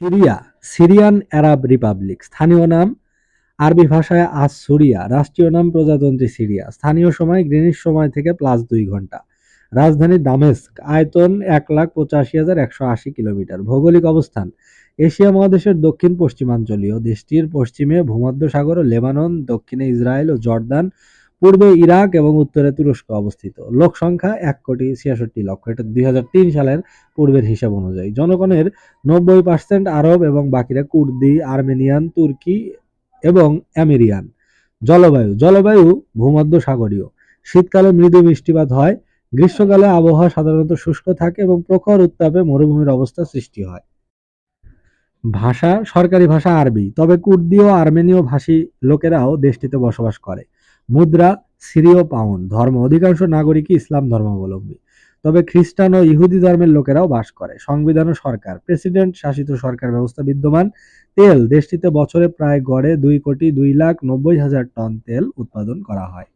Syria, Syrian আরব Republic. স্থানীয় নাম আরবি ভাষায় আজ সুরিয়া রাষ্ট্রীয় নাম প্রজাতন্ত্রী সিরিয়া। স্থানীয় সময় গ্রিনিচ সময় থেকে প্লাস দুই ঘণ্টা। রাজধানী দামেস্ক, আয়তন এক লাখ পঁচাশি হাজার একশো আশি কিলোমিটার। ভৌগোলিক অবস্থান, এশিয়া মহাদেশের দক্ষিণ পশ্চিমাঞ্চলীয় দেশটির পশ্চিমে ভূমধ্যসাগর ও লেবানন, দক্ষিণে ইসরায়েল ও জর্দান পূর্বে ইরাক এবং উত্তরে তুরস্ক অবস্থিত। লোক সংখ্যা এক কোটি ছিয়াষট্টি লক্ষ। এটা দুই হাজার তিন সালের পূর্বের হিসাব অনুযায়ী। জনগণের নব্বই পার্সেন্ট আরব এবং বাকিরা কুর্দি, আর্মেনিয়ান, তুর্কি এবং আমেরিয়ান জলবায়ু। জলবায়ু ভূমধ্য সাগরীয়। শীতকালে মৃদু বৃষ্টিপাত হয়। গ্রীষ্মকালে আবহাওয়া সাধারণত শুষ্ক থাকে এবং প্রখর উত্তাপে মরুভূমির অবস্থা সৃষ্টি হয়। ভাষা সরকারি ভাষা আরবি, তবে কুর্দি ও আর্মেনীয় ভাষী লোকেরাও দেশটিতে বসবাস করে। মুদ্রা সিরীয় পাউন্ড, ধর্ম, অধিকাংশ নাগরিকই ইসলাম ধর্মাবলম্বী। তবে খ্রিস্টান ও ইহুদি ধর্মের লোকেরাও বাস করে। সংবিধান ও সরকার, প্রেসিডেন্ট শাসিত সরকার ব্যবস্থা বিদ্যমান। তেল, দেশটিতে বছরে প্রায় গড়ে দুই কোটি দুই লাখ নব্বই হাজার টন তেল উৎপাদন করা হয়।